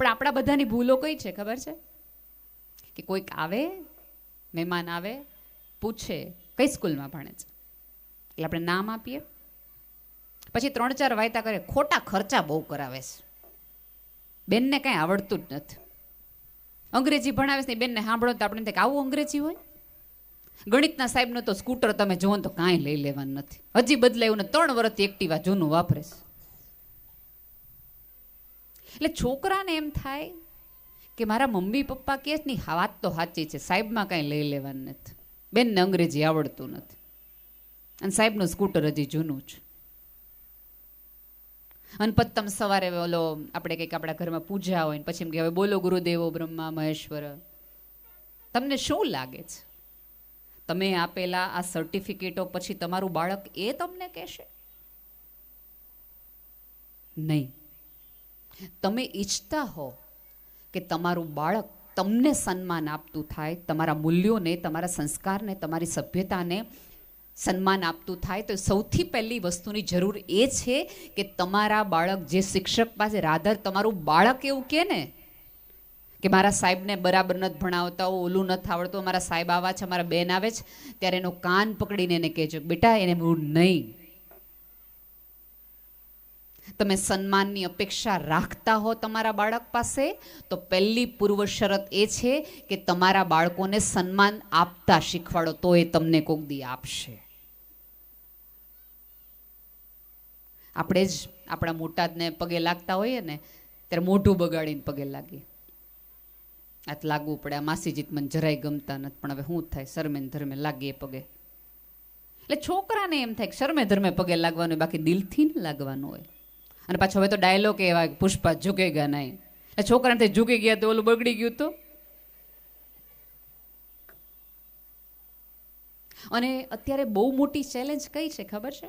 પણ આપણા બધાની ભૂલો કઈ છે, ખબર છે? કે કોઈક આવે, મહેમાન આવે, પૂછે, કઈ સ્કૂલમાં ભણે છે? એટલે આપણે નામ આપીએ. પછી ત્રણ ચાર વાયતા કરે, ખોટા ખર્ચા બહુ કરાવે છે. બેનને કાંઈ આવડતું જ નથી. અંગ્રેજી ભણાવે છે બેનને સાંભળો તો આપણે થાય આવું અંગ્રેજી હોય? ગણિતના સાહેબનો તો સ્કૂટર તમે જુઓ તો કાંઈ લઈ લેવાનું નથી. હજી બદલાયું ને ત્રણ વર્ષથી એક્ટિવા જૂનું વાપરે છે. એટલે છોકરાને એમ થાય કે મારા મમ્મી પપ્પા કહે છે નહીં વાત તો સાચી છે. સાહેબમાં કાંઈ લઈ લેવાનું નથી. બેનને અંગ્રેજી આવડતું નથી. અને સાહેબનું સ્કૂટર હજી જૂનું છે. અને પછી સવારે ઓલો આપણે કંઈક આપણા ઘરમાં પૂજા હોય ને પછી એમ કે, હવે બોલો ગુરુદેવો, બ્રહ્મા, મહેશ્વર. તમને શું લાગે છે? તમે આપેલા આ સર્ટિફિકેટો પછી તમારું બાળક એ તમને કહેશે? નહીં. તમે ઈચ્છતા હો કે તમારું બાળક તમને સન્માન આપતું થાય, તમારા મૂલ્યોને, તમારા સંસ્કારને, તમારી સભ્યતાને સન્માન આપતું થાય, તો સૌથી પહેલી વસ્તુની જરૂર એ છે કે તમારા બાળક, જે શિક્ષક પાસે રાધર, તમારું બાળક એવું કે ને? કે મારા સાહેબને બરાબર નથી ભણાવતા ઓલું નથી આવડતું, મારા સાહેબ આવા છે, મારા બેન આવે છે, ત્યારે એનો કાન પકડીને એને કહેજો, બેટા, એને હું નહીં. તમે સન્માનની અપેક્ષા રાખતા હો તમારા બાળક પાસે, તો પહેલી પૂર્વ શરત એ છે કે તમારા બાળકોને સન્માન આપતા શીખવાડો, તો એ તમને કોક દી આપશે. આપણે જ આપણા મોટાને પગે લાગતા હોઈએ ને, ત્યારે મોઢું બગાડીને પગે લાગીએ. આ લાગવું પડે, આ માસીજીત મને જરાય ગમતા નથી, પણ હવે શું થાય શરમે ધર્મે લાગીએ પગે. એટલે છોકરાને એમ થાય કે શરમે ધર્મે પગે લાગવાનું બાકી દિલથી ન લાગવાનું હોય. અને પાછો હવે તો ડાયલોગ એવા પુષ્પા ઝૂકે ગયા નહીં. છોકરાને ઝૂકી ગયા તો ઓલું બગડી ગયું તો અને અત્યારે બહુ મોટી ચેલેન્જ કઈ છે, ખબર છે?